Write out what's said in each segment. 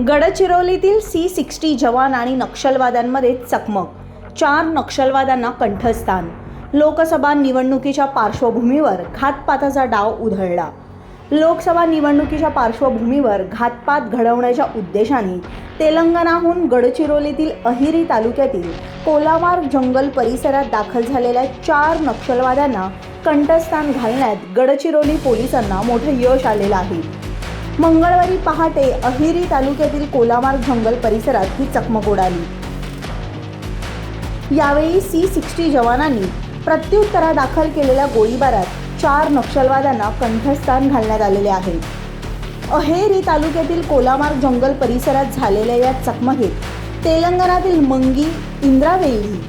गडचिरोलीतील C sixty जवान आणि नक्षलवाद्यांमध्ये चकमक. चार नक्षलवाद्यांना कंठस्थान. लोकसभा निवडणुकीच्या पार्श्वभूमीवर घातपाताचा डाव उधळला. लोकसभा निवडणुकीच्या पार्श्वभूमीवर घातपात घडवण्याच्या उद्देशाने तेलंगणाहून गडचिरोलीतील अहिरी तालुक्यातील कोलावार जंगल परिसरात दाखल झालेल्या चार नक्षलवाद्यांना कंठस्थान घालण्यात गडचिरोली पोलिसांना मोठं यश आलेलं आहे. मंगळवारी पहाटे अहिरी तालुक्यातील कोलामार जंगल परिसरात ही चकमक उडाली. यावेळी सी सिक्स्टी जवानांनी प्रत्युत्तरा दाखल केलेल्या गोळीबारात चार नक्षलवाद्यांना कंठस्थान घालण्यात आलेले आहे. अहेरी तालुक्यातील कोलामार जंगल परिसरात झालेल्या या चकमकीत तेलंगणातील मंगी इंद्रावेली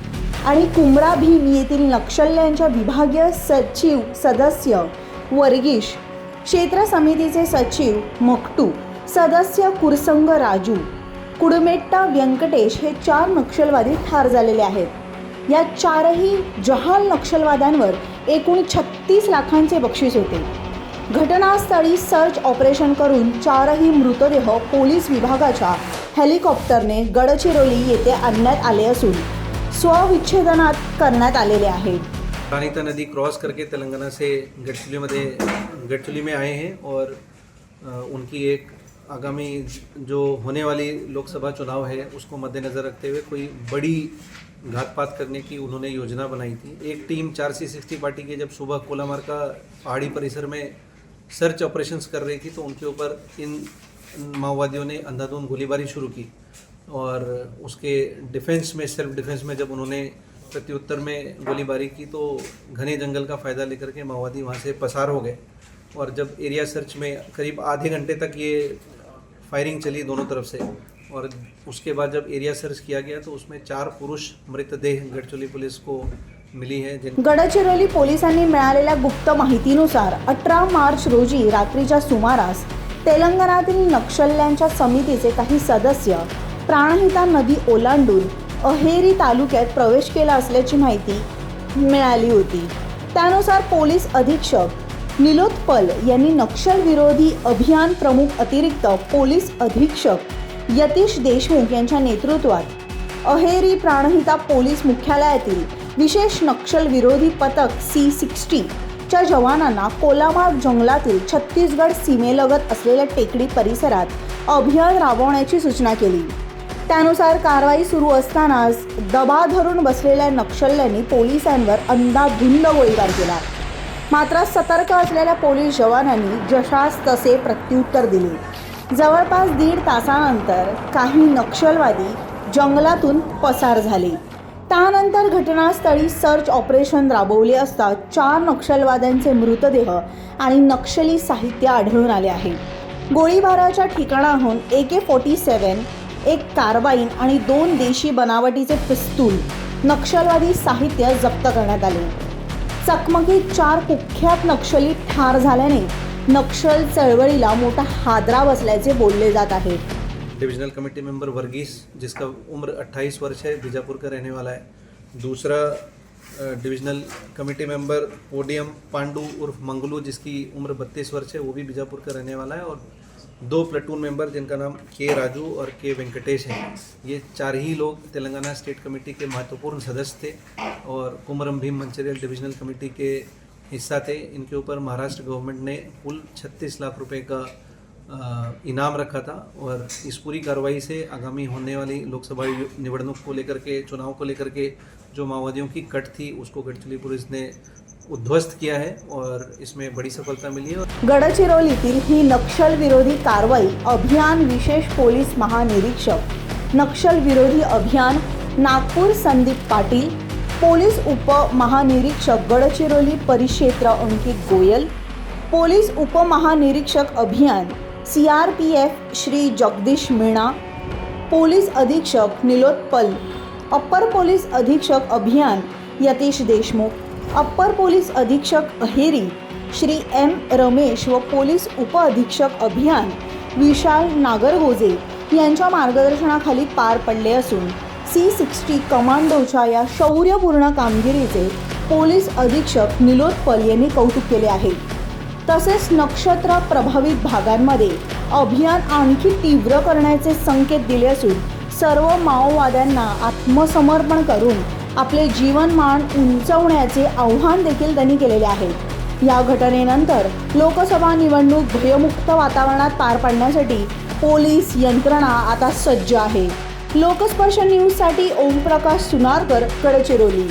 आणि कुमरा भीम येथील नक्षल्यांच्या विभागीय सचिव सदस्य वर्गीश क्षेत्र समितीचे सचिव मकटू सदस्य कुरसंग राजू कुडमेट्टा व्यंकटेश हे चार नक्षलवादी ठार झालेले आहेत. या चारही जहाल नक्षलवाद्यांवर एकूण छत्तीस लाखांचे बक्षीस होते. घटनास्थळी सर्च ऑपरेशन करून चारही मृतदेह पोलीस विभागाच्या हेलिकॉप्टरने गडचिरोली येथे आणण्यात आले असून स्वविच्छेदनात करण्यात आलेले आहे. रानीता नदी क्रॉस करके तेलंगाना से गडचिली में गडचिली में आए हैं और उनकी एक आगामी जो होने वाली लोकसभा चुनाव है, उसको मद्देनज़र रखते हुए कोई बड़ी घातपात करने की उन्होंने योजना बनाई थी। एक टीम चार सी सिक्सटी पार्टी की जब सुबह कोलामार का पहाड़ी परिसर में सर्च ऑपरेशंस कर रही थी तो उनके ऊपर इन माओवादियों ने अंधाधुंध गोलीबारी शुरू की और उसके डिफेंस में, सेल्फ डिफेंस में जब उन्होंने प्रत्युत्तर में गोलीबारी की तो घने जंगल का फ़ायदा लेकर के माओवादी वहाँ से पसार हो गए। और जब एरिया सर्च में करीब आधे घंटे तक ये फायरिंग चली दोनों तरफ से और उसके बाद जब एरिया सर्च किया गया तो उसमें चार पुरुष मृतदेह गडचोली पुलिस को मिली है गडचिरोली पोलिसांनी मिळालेल्या गुप्त माहितीनुसार अठरा मार्च रोजी रात्रीच्या सुमारास तेलंगणातील नक्षल्यांच्या समितीचे काही सदस्य प्राणहिता नदी ओलांडून अहेरी तालुक्यात प्रवेश केला असल्याची माहिती मिळाली होती. त्यानुसार पोलीस अधीक्षक निलोत्पल यांनी नक्षलविरोधी अभियान प्रमुख अतिरिक्त पोलीस अधीक्षक यतीश देशमुख यांच्या नेतृत्वात अहेरी प्राणहिता पोलीस मुख्यालयातील विशेष नक्षलविरोधी पथक सी सिक्स्टीच्या जवानांना कोलामार्ग जंगलातील छत्तीसगड सीमेलगत असलेल्या टेकडी परिसरात अभियान राबवण्याची सूचना केली. त्यानुसार कारवाई सुरू असतानाच दबा धरून बसलेल्या नक्षल्यांनी पोलिसांवर अंदाधुंद गोळीबार केला. मात्र सतर्क असलेल्या पोलीस जवानांनी जशास तसे प्रत्युत्तर दिले. जवळपास दीड तासानंतर काही नक्षलवादी जंगलातून पसार झाले. त्यानंतर घटनास्थळी सर्च ऑपरेशन राबवले असता चार नक्षलवाद्यांचे मृतदेह आणि नक्षली साहित्य आढळून आले आहे. गोळीबाराच्या ठिकाणाहून ए के फोर्टी सेवन एक कारबाईन आणि दोन देशी बनावटीचे पिस्तूल नक्षलवादी साहित्य जप्त करण्यात आले. चकमकीत चार कुख्यात नक्षली ठार झाल्याने नक्षल चळवळीला मोठा हादरा बसल्याचे बोलले जात आहे. डिविजनल कमेटी मेंबर वर्गीस जिसका उम्र 28 वर्ष है बीजापुर का रहने वाला है. दूसरा divisional committee member Podiyam Pandu उर्फ मंगलू जिसकी उम्र 32 वर्ष है वो भी बीजापुर का रहने वाला है और दो प्लेटून मेंबर जिनका नाम के राजू और के वेंकटेश है। ये चार ही लोग तेलंगाना स्टेट कमेटी के महत्वपूर्ण सदस्य थे और कुमरम भीम मंचरियल डिविजनल कमेटी के हिस्सा थे। इनके ऊपर महाराष्ट्र गवर्नमेंट ने कुल 36 लाख रुपए का इनाम रखा था और इस पूरी कार्रवाई से आगामी होने वाली लोकसभा निवडणूक को लेकर के, चुनाव को लेकर के जो माओवादियों की कट थी, उसको गढ़चिली पुलिस ने उद्ध्वस्त किया है और इसमें बड़ी सफलता मिली है गडचिरोलीतील ही नक्षल विरोधी कारवाई अभियान विशेष पोलीस महानिरीक्षक, नक्षल विरोधी अभियान नागपूर संदीप पाटील, पोलीस उपमहानिरीक्षक गडचिरोली परिक्षेत्र अंकित गोयल, पोलीस उपमहानिरीक्षक अभियान C R P F Shri Jagdish Meena, police अधीक्षक निलोत्पल, अप्पर पोलीस अधीक्षक अभियान यतीश देशमुख अप्पर पोलीस अधीक्षक अहेरी श्री एम रमेश व पोलीस उपअधीक्षक अभियान विशाल नागरगोजे यांच्या मार्गदर्शनाखाली पार पडले असून सी सिक्स्टी कमांडोच्या या शौर्यपूर्ण कामगिरीचे पोलीस अधीक्षक निलोत्पल यांनी कौतुक केले आहे. तसेच नक्षत्र प्रभावित भागांमध्ये अभियान आणखी तीव्र करण्याचे संकेत दिले असून सर्व माओवाद्यांना आत्मसमर्पण करून आपले जीवनमान उंचवण्याचे आव्हान देखील त्यांनी केलेले आहे. या घटनेनंतर लोकसभा निवडणूक भयमुक्त वातावरणात पार पाडण्यासाठी पोलीस यंत्रणा आता सज्ज आहे. लोकस्पर्श न्यूजसाठी ओमप्रकाश सुनारकर गडचिरोली.